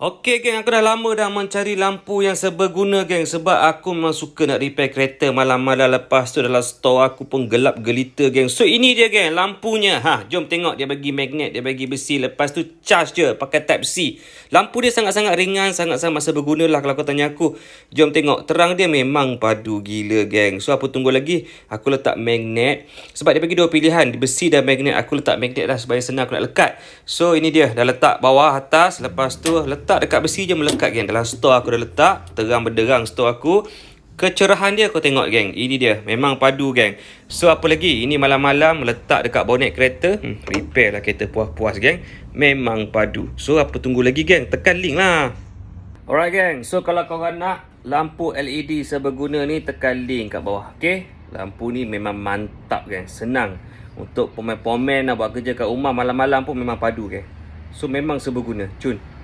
Okey geng, aku dah lama dah mencari lampu yang seberguna geng sebab aku memang suka nak repair kereta malam-malam lepas tu dalam store aku pun gelap gelita geng. So ini dia geng, lampunya. Ha, jom tengok dia bagi magnet, dia bagi besi. Lepas tu charge je pakai type C. Lampu dia sangat-sangat ringan, sangat-sangat seberguna lah kalau kau tanya aku. Jom tengok, terang dia memang padu gila geng. So apa tunggu lagi? Aku letak magnet sebab dia bagi dua pilihan, besi dan magnet. Aku letak magnet dah supaya senang aku nak lekat. So ini dia, dah letak bawah atas, lepas tu letak letak dekat besi je melekat geng. Dalam store aku dah letak. Terang berderang store aku. Kecerahan dia kau tengok geng. Ini dia. Memang padu geng. So apa lagi? Ini malam-malam letak dekat bonet kereta. Hmm, repair lah kereta puas-puas geng. Memang padu. So apa tunggu lagi geng? Tekan link lah. Alright geng. So kalau korang nak lampu LED seberguna ni tekan link kat bawah. Okay? Lampu ni memang mantap geng. Senang. Untuk pemain-pemain nak buat kerja kat rumah malam-malam pun memang padu geng. So memang seberguna. Cun.